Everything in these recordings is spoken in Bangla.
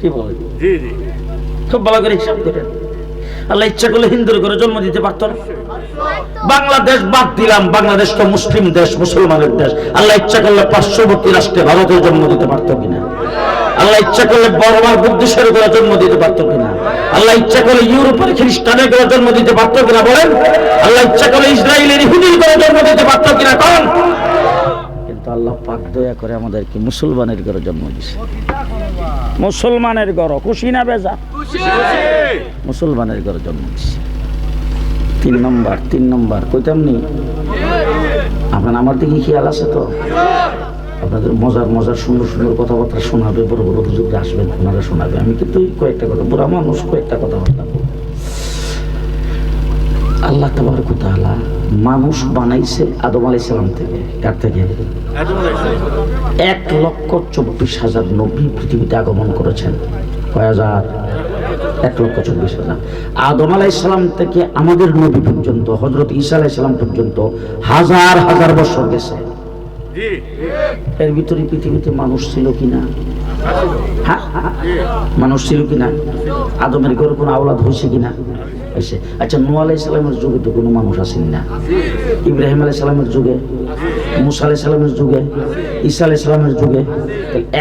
কি বলেন জি জি। খুব ভালো করে হিসাব করেন আল্লাহ ইচ্ছা করলে হিন্দুর করে জন্ম দিতে পারতো না। বাংলাদেশ বাদ দিলাম বাংলাদেশ তো মুসলিম দেশ মুসলমানের দেশ। আল্লাহ ইচ্ছা করলে পার্শ্ববর্তী রাষ্ট্রে ভারতের জন্ম দিতে পারতো কিনা? আল্লাহ ইচ্ছা করলে বর্মার বুদ্ধিশের করে জন্ম দিতে পারতো কিনা? আল্লাহ ইচ্ছা করলে ইউরোপের খ্রিস্টানের করে জন্ম দিতে পারতো কিনা বলেন? আল্লাহ ইচ্ছা করলে ইসরায়েলের ইহুদির করে জন্ম দিতে পারতো কিনা কোন? কিন্তু আল্লাহ পাক দয়া করে আমাদেরকে মুসলমানের ঘরে জন্ম দিছে মুসলমানের ঘর খুশি না বেজা? মুসলমানের ঘরে জন্ম তিন নম্বর তিন নম্বর কইতাম নি? আপনার আমার দিকে খেয়াল আছে তো? আপনাদের মজার মজার সুন্দর সুন্দর কথাবার্তা শোনাবে বড় বড় হুজুররা আসবেন ওনারা শোনাবে। আমি কিন্তু কয়েকটা কথা বুড়া মানুষ কয়েকটা কথাবার্তা। আল্লাহ তাবার কোথালা মানুষ বানাইছে আদম আলাই সালাম থেকে। কার থেকে? এক লক্ষ চব্বিশ হাজার নবী পৃথিবীতে আগমন করেছেন। কয় হাজার? এক লক্ষ চব্বিশ হাজার। আদম আলাই সালাম থেকে আমাদের নবী পর্যন্ত হজরত ঈসা আলাই সালাম পর্যন্ত হাজার হাজার বছর গেছে। এর ভিতরে পৃথিবীতে মানুষ ছিল কিনা হ্যাঁ? মানুষ ছিল কিনা আদমের কোনো আওলাদ হয়েছে কিনা হয়েছে। আচ্ছা নু আলাই সালামের যুগে তো কোনো মানুষ আসেনি না। ইব্রাহিম আলাই সালামের যুগে, মুসা আলাই সালামের যুগে, ঈসা আলাই সালামের যুগে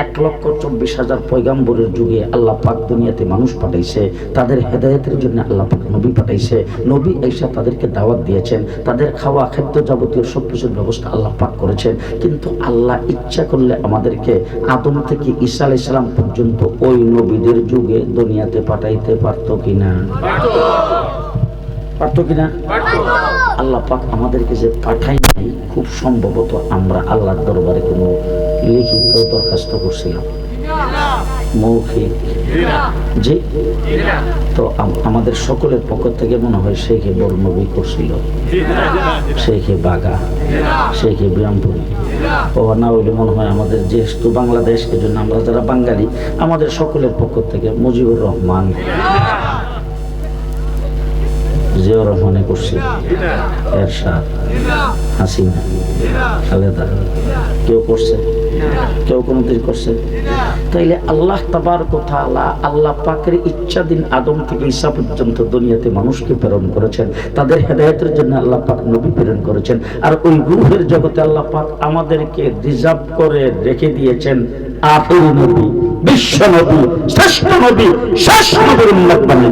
এক লক্ষ চব্বিশ হাজার পয়গাম্বরের যুগে আল্লাহ পাক দুনিয়াতে মানুষ পাঠাইছে। তাদের হেদায়েতের জন্য আল্লাহ পাক নবী পাঠাইছে। নবী এসে তাদেরকে দাওয়াত দিয়েছেন। তাদের খাওয়া, খাদ্য যাবতীয় সব কিছুর ব্যবস্থা আল্লাহ পাক করেছেন। কিন্তু আল্লাহ ইচ্ছা করলে আমাদেরকে আদম থেকে ঈসা আলাই সালাম পর্যন্ত ওই নবীদের যুগে দুনিয়াতে পাঠাইতে পারতো কিনা? পারতো কিনা আল্লাহ পাক আমাদেরকে যে পাঠাই নাই, খুব সম্ভবত আমরা আল্লাহর দরবারে কোনো লিখিত দরখাস্ত করছিলাম। মৌখিক। জি? তো আমাদের সকলের পক্ষ থেকে মনে হয় শেখে বড় নবী করছিল। শেখে বাগা। শেখে বিরামপুরি ও না হইলে মনে হয় আমাদের যেহেতু বাংলাদেশ এই জন্য আমরা যারা বাঙালি, আমাদের সকলের পক্ষ থেকে মুজিবুর রহমান। জিয়াউর রহমানে করছে। এরশাদ, হাসিনা, খালেদা, কেউ করছে? কেউ করছে? তাইলে আল্লাহ তাবার কথা আল্লাহ পাকের আদম থেকে পর্যন্ত দুনিয়াতে মানুষকে প্রেরণ করেছেন। তাদের হেদায়তের জন্য আল্লাহ পাক নবী প্রেরণ করেছেন। আর ওই রূহের জগতে আল্লাহ পাক আমাদেরকে রিজার্ভ করে রেখে দিয়েছেন আখেরি নবী, বিশ্ব নবী, শ্রেষ্ঠ নবী শেষ নবীর উন্নত বানিয়ে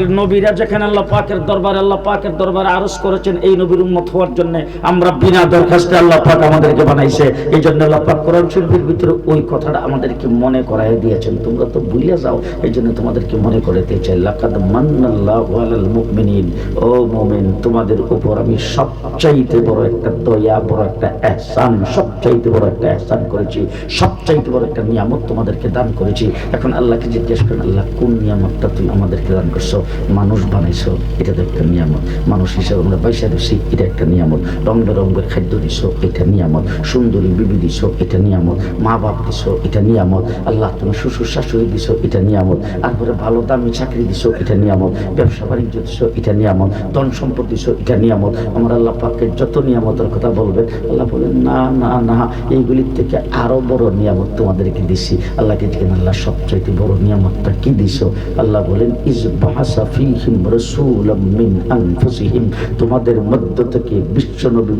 নবীরা যেখানে আল্লাহ পাকের দরবারে, আল্লাহ পাকের দরবারে আরজ করেছেন, এই নবীর উম্মত হওয়ার জন্য আমরা বিনা দরখাস্তে আল্লাহ পাক আমাদেরকে বানাইছে। এই জন্য আল্লাহ পাক কোরআন শরীফের ভিতরে ওই কথাটা আমাদেরকে মনে করাই দিয়েছেন। তোমরা তো ভুলে যাও এই জন্য তোমাদেরকে মনে করে দিয়েছে লাকাদ মান্নাল্লাহু আলাল মুমিনিন। ও মুমিন, তোমাদের উপর আমি সবচাইতে বড় একটা দয়া, বড় একটা ihsan সবচাইতে বড় একটা ihsan করেছি। সবচাইতে বড় একটা নিয়ামত তোমাদেরকে দান করেছি। এখন আল্লাহকে জিজ্ঞেস করেন, আল্লাহ কোন নিয়ামতটা তুমি আমাদেরকে দান করছ? মানুষ বানাইছো, এটা তো একটা নিয়ামত। মানুষ হিসাবে আমরা পয়সা দিচ্ছি এটা একটা নিয়ামত। রং বেরঙ্গের খাদ্য দিছো, এটা নিয়ামত। সুন্দরী বিবি দিছো, এটা নিয়ামত। মা বাপ দিছো, এটা নিয়ামত। আল্লাহ তুমি শ্বশুর শাশুড়ি দিছো, এটা নিয়ামত। তারপরে ভালো দামি চাকরি দিছো, এটা নিয়ামত। ব্যবসা বাণিজ্য দিছো, এটা নিয়ামত। ধন সম্পদ দিছো, এটা নিয়ামত। আমার আল্লাহ পাকের যত নিয়ামতের কথা বলবেন, আল্লাহ বলেন, না না না, এইগুলির থেকে আরও বড় নিয়ামত তোমাদেরকে দিছি। আল্লাহকে আল্লাহ, সবচাইতে বড় নিয়ামতটা কি দিছো? আল্লাহ বলেন ইজ বাহাসা ফিহিম রাসূলাম মিন আনফুসিহিম। তোমাদের মধ্য থেকে বিশ্ব নবী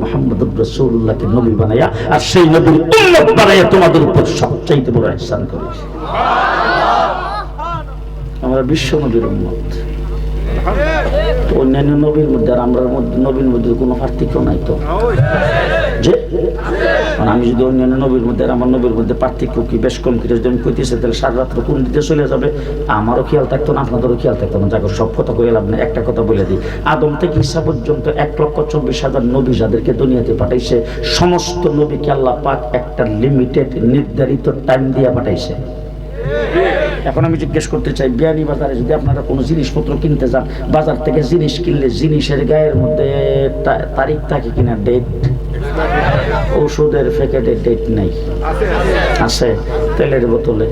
নবী বানায়া, আর সেই নবীর উম্মত বানায়া তোমাদের উপর সবচাইতে বড় ihsan করেছে। আমরা বিশ্ব নবীর উম্মত। অন্যান্য নবীর মধ্যে আর আমরা নবীর মধ্যে কোনো পার্থক্য নাই তো। যে? কারণ আমি যদি অন্যান্য নবীর মধ্যে, আমার নবীর মধ্যে পার্থক্য কি বেশ কম কিছু যদি কইতেছে, তাহলে সারা রাত্র কোন দিতে চলে যাবে? আমারও খেয়াল থাকতো না, আপনাদেরও খেয়াল থাকতো না। যাকে সব কথা কয়ে লাভ না একটা কথা বলে দিই। আদম থেকে ঈসা পর্যন্ত এক লক্ষ চব্বিশ হাজার নবী যাদেরকে দুনিয়াতে পাঠাইছে, সমস্ত নবীকে আল্লাহ পাক একটা লিমিটেড নির্ধারিত টাইম দিয়ে পাঠাইছে। এখন আমি জিজ্ঞেস করতে চাই, বিয়ানি বাজারে যদি আপনারা কোনো জিনিসপত্র কিনতে যান, বাজার থেকে জিনিস কিনলে জিনিসের গায়ের মধ্যে তারিখ থাকে কিনা ডেট ওষুধের প্যাকেটে ডেট নেই। আছে, তেলের বোতলে,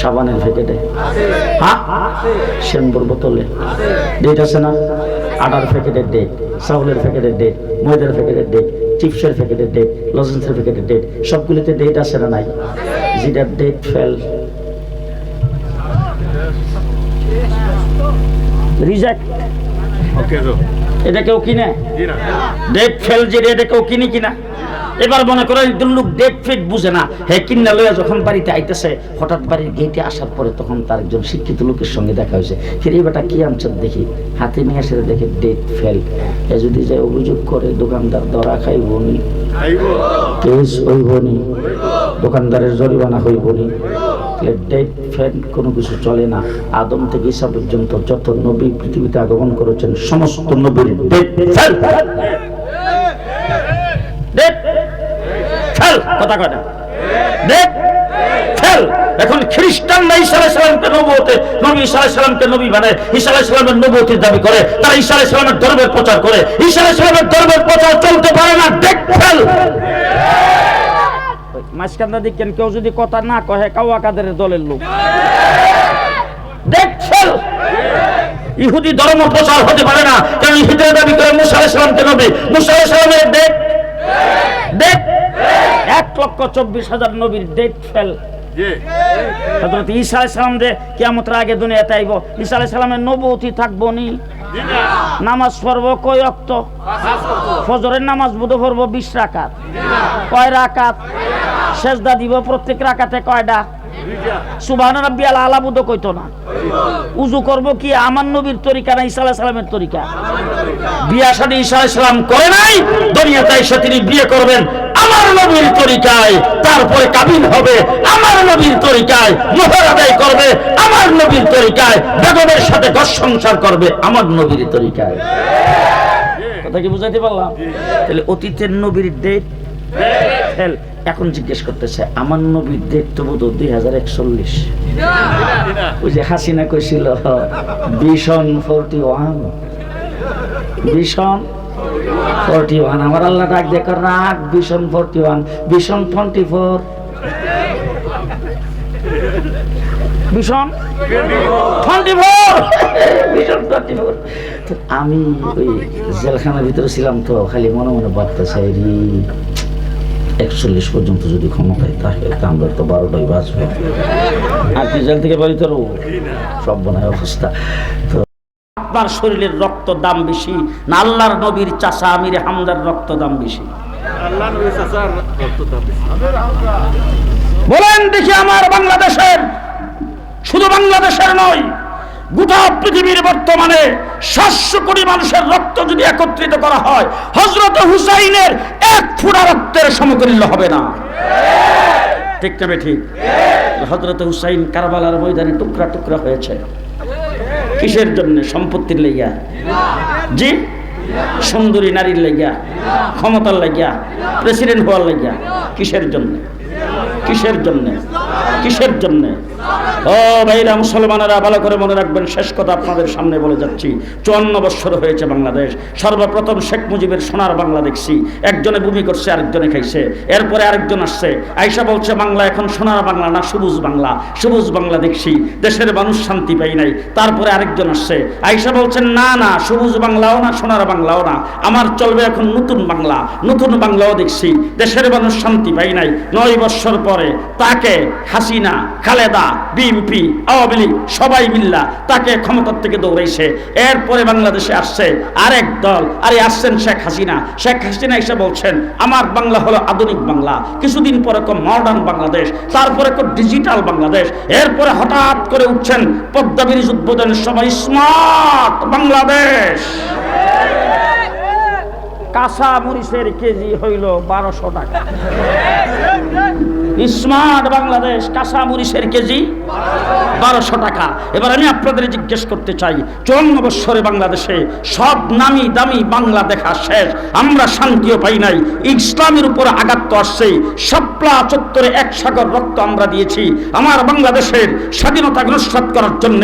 সাবানের প্যাকেটে। হ্যাঁ? শ্যাম্পুর বোতলে। ডেট আছে না? আটার প্যাকেটের ডেট চাউলের প্যাকেটের ডেট ময়দার প্যাকেটের ডেট চিপসের প্যাকেটের ডেট লজেন্সের প্যাকেটের ডেট সবগুলিতে ডেট আছে না নাই? যেটা ডেট ফেল রিজেক্ট ওকে এটা কেউ কিনে? ডেট ফেল যে এটা কেউ কিনে কিনা? এবার মনে করো একজন লোক ডেট ফেট বুঝে না। হে কিনা লইয়া যখন বাড়িতে আইতেছে হঠাৎ বাড়ির গেটে আসার পরে তখন তার একজন শিক্ষিত লোকের সঙ্গে দেখা হয়েছে। ফিরে বেটা কি আনছেন দেখি হাতে নিয়ে এসে দেখে ডেট ফেল এ যদি যে অভিযোগ করে দোকানদার ধরা খাইব নি। আইব কেস নি। দোকানদারের জরিমানা হইব নি। ডেট ফ্যান কোনো কিছু চলে না। আদম থেকে ঈসা পর্যন্ত যত নবী পৃথিবীতে আগমন করেছেন, সমস্ত নবীর ডেট ফেল ডেট ফেল না। ডেট ফেল এখন খ্রিস্টানরা ঈসা আলাইহিস সালামকে নবুয়তে নবী ঈসা আলাইহিস সালামকে নবী মানে ঈসা আলাইহিস সালামের নবুয়তির দাবি করে, তারা ঈসা আলাইহিস সালামের ধর্মের প্রচার করে। ঈসা আলাইহিস সালামের ধর্মের প্রচার চলতে পারে না ডেট ফেল মাঝখানটা দেখেন, কেউ যদি কথা না কহে কাওয়া কাদের দলের লোক। দেখছেন? ইহুদি ধর্ম প্রচার হতে পারে না, কারণ ইহুদিরা দাবি করে মুসা ইসলামকে সালামকে নবী? মুসা আলাইহিস সালামের ডেট ডেট এক লক্ষ চব্বিশ হাজার নবীর ডেট ফেল জি। হযরত ঈসা আলাইহিস সালাম যে কিয়ামতের আগে দুনিয়াতে আইব ঈসা আলাইহিস সালামের থাকব নি। নামাজ পড়ব কয় অক্ত ফজরের নামাজ বুধ পড়ব বিশ রাকাত। কয় রাকাত? সেজদা দিব প্রত্যেক রাকাতে কয়টা? দুইটা সুবহান রাব্বিয়াল আলা বুধ কইতো না। উজু করব কি আমার নবীর তরিকা না ঈসা আলাইহিস সালামের তরিকা? বিয়া শাদী ঈসা আলাইহিস সালাম করে নাই। দুনিয়াতে এসে তিনি বিয়ে করবেন। আমার নবীর তরিকায়, তারপরে কাবিল হবে আমার নবীর তরিকায়, মোহর আদায় করবে আমার নবীর তরিকায়, বেগমের সাথে ঘর সংসার করবে আমার নবীর তরিকায়। কথা কি বুঝাইতে পারলাম? তাহলে অতীতের নবীর ডেট ফেল এখন জিজ্ঞেস করতেছে, আমার নবীর ডেট তো বোধ দুই হাজার একচল্লিশ। ওই যে হাসিনা কইছিল, ভীষণ ফোরটি ওয়ান। ভীষণ ফোরটি ওয়ান। আমার আল্লাহ ডাক দেখো রাগ, ভীষণ ফোরটি ওয়ান। ভীষণ টোয়েন্টি ফোর। ভীষণ? আমি ওই জেলখানার ভিতরে ছিলাম তো, খালি মনে মনে ভাবতেছে একচল্লিশ পর্যন্ত যদি ক্ষমতায় থাকে তা আমরা তো বারোটাই বাঁচবো। আর কি জেল থেকে বাড়ি তোর সব বনায় অবস্থা। তো আপনার শরীরের রক্ত দাম বেশি না আল্লাহর নবীর চাষা আমির হামদার রক্ত দাম বেশি। বলেন দেখি আমার বাংলাদেশের শুধু বাংলাদেশের নয় গোটা পৃথিবীর বর্তমানে সাতশো কোটি মানুষের রক্ত যদি একত্রিত করা হয় হজরত হুসাইনের এক ফুটা রক্তের সমতুল্য হবে না। ঠিক তবে ঠিক? হজরত হুসাইন কারবালার ময়দানে টুকরা টুকরা হয়েছে। কিসের জন্য? সম্পত্তির লেগিয়া। জি? সুন্দরী নারীর লেগিয়া, ক্ষমতার লাগিয়া প্রেসিডেন্ট হওয়ার লাগিয়া, কিসের জন্য? কিসের জন্য? কিসের জন্য? ও ভাইরা মুসলমানেরা, ভালো করে মনে রাখবেন, শেষ কথা আপনাদের সামনে বলে যাচ্ছি। চুয়ান্ন বৎসর হয়েছে বাংলাদেশ। সর্বপ্রথম শেখ মুজিবের সোনার বাংলা দেখছি। একজনে ভূমি করছে, আরেকজনে খাইছে। এরপরে আরেকজন আসছে। আইসা বলছে, বাংলা এখন সোনার বাংলা না, সবুজ বাংলা। সবুজ বাংলা দেখছি। দেশের মানুষ শান্তি পাই নাই। তারপরে আরেকজন আসছে। আইসা বলছেন না না, সবুজ বাংলাও না, সোনার বাংলাও না। আমার চলবে এখন নতুন বাংলা। নতুন বাংলাও দেখছি। দেশের মানুষ শান্তি পাই নাই। নয় বৎসর পরে তাকে হাসিনা, খালেদা, বিএনপি, আওয়ামী লীগ, সবাই মিল্লা তাকে ক্ষমতার থেকে দৌড়াইছে। এরপরে বাংলাদেশে আসছে আরেক দল। আরে আসছেন শেখ হাসিনা। শেখ হাসিনা এসে বলছেন, আমার বাংলা হলো আধুনিক বাংলা। কিছুদিন পরে কো মডার্ন বাংলাদেশ, তারপরে কো ডিজিটাল বাংলাদেশ। এরপরে হঠাৎ করে উঠছেন পদ্মাবিরিজ উদ্বোধনের সময়, স্মার্ট বাংলাদেশ! কাঁচা মরিচের কেজি হইল বারোশো টাকা। স্মার্ট বাংলাদেশ, কাঁচা মরিচের কেজি, বারোশো টাকা। এবার আমি আপনাদের জিজ্ঞেস করতে চাই, চুয়ান্ন বৎসরে বাংলাদেশে সব নামি দামি বাংলা দেখা শেষ, আমরা শান্তিও পাই নাই, ইসলামের উপর আঘাত তো আসছেই সাপলা চত্বরে এক সাগর রক্ত আমরা দিয়েছি, আমার বাংলাদেশের স্বাধীনতা নস্বাত করার জন্য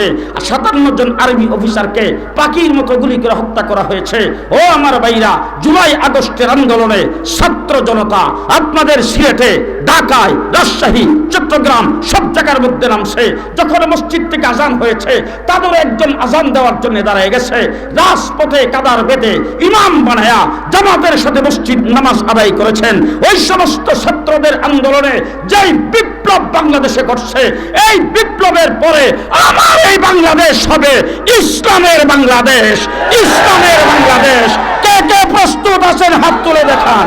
সাতান্ন জন আর্মি অফিসারকে পাখির মতো গুলি করে হত্যা করা হয়েছে। ও আমার ভাইরা, জুলাই আগস্টের আন্দোলনে ছাত্র জনতা, আপনাদের সিলেটে ঢাকায় রাজশাহী, চট্টগ্রাম, সব জায়গার মধ্যে নামছে। যখন মসজিদ থেকে আজান হয়েছে, তাদের একজন আজান দেওয়ার জন্য দাঁড়ায় গেছে। রাজপথে কাদার বেদে ইমাম বানায়া জামাতের সাথে মসজিদ নামাজ আদায় করেছেন। ওই সমস্ত ছাত্রদের আন্দোলনে যেই বিপ্লব বাংলাদেশে ঘটছে, এই বিপ্লবের পরে আমার এই বাংলাদেশ হবে ইসলামের বাংলাদেশ ইসলামের বাংলাদেশ। কে কে প্রস্তুত আছেন, হাত তুলে দেখান।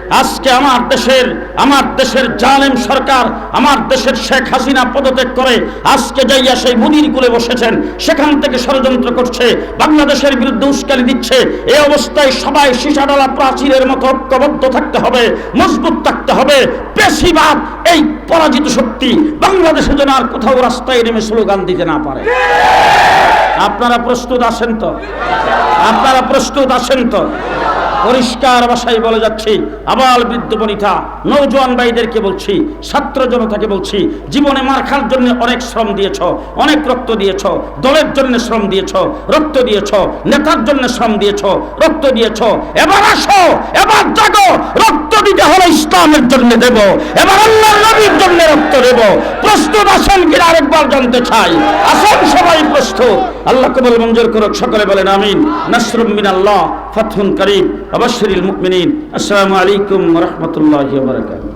আজকে আমার দেশের আমার দেশের জালেম সরকার, আমার দেশের শেখ হাসিনা পদত্যাগ করে আজকে যাইয়া সেই মুদির কুলে বসেছেন, সেখান থেকে ষড়যন্ত্র করছে, বাংলাদেশের বিরুদ্ধে উস্কানি দিচ্ছে এই অবস্থায় সবাই সীসাডালা প্রাচীরের মতো ঐক্যবদ্ধ থাকতে হবে, মজবুত থাকতে হবে পেশিবাদ এই পরাজিত শক্তি বাংলাদেশে যেন আর কোথাও রাস্তায় নেমে স্লোগান দিতে না পারে। আপনারা প্রস্তুত আছেন তো? আপনারা প্রস্তুত আছেন তো? পরিষ্কার ভাষায় বলে যাচ্ছি আবার বৃদ্ধ বনিতা নৌজওয়ান ভাইদেরকে বলছি, ছাত্র জনতাকে বলছি, জীবনে মার খার জন্য অনেক শ্রম দিয়েছ, অনেক রক্ত দিয়েছ, দলের জন্য শ্রম দিয়েছ, রক্ত দিয়েছ, নেতার জন্য শ্রম দিয়েছ, রক্ত দিয়েছ, এবার আসো, এবার জাগো, রক্ত দিতে হলে ইসলামের জন্য দেব, এবার আল্লাহ নবীর জন্য রক্ত দেব। প্রস্তুত আছেন কিনা আরেকবার জানতে চাই। আসেন সবাই প্রস্তুত। আল্লাহ কবল মঞ্জুর করুক, সকলে বলেন আমিন। নাসরুম মিনাল্লাহ। ফাতহুন করিম আবাশশিরিল মুকমিন আসসালামু আলাইকুম রহমতুল্লাহ বারাকাতুহু।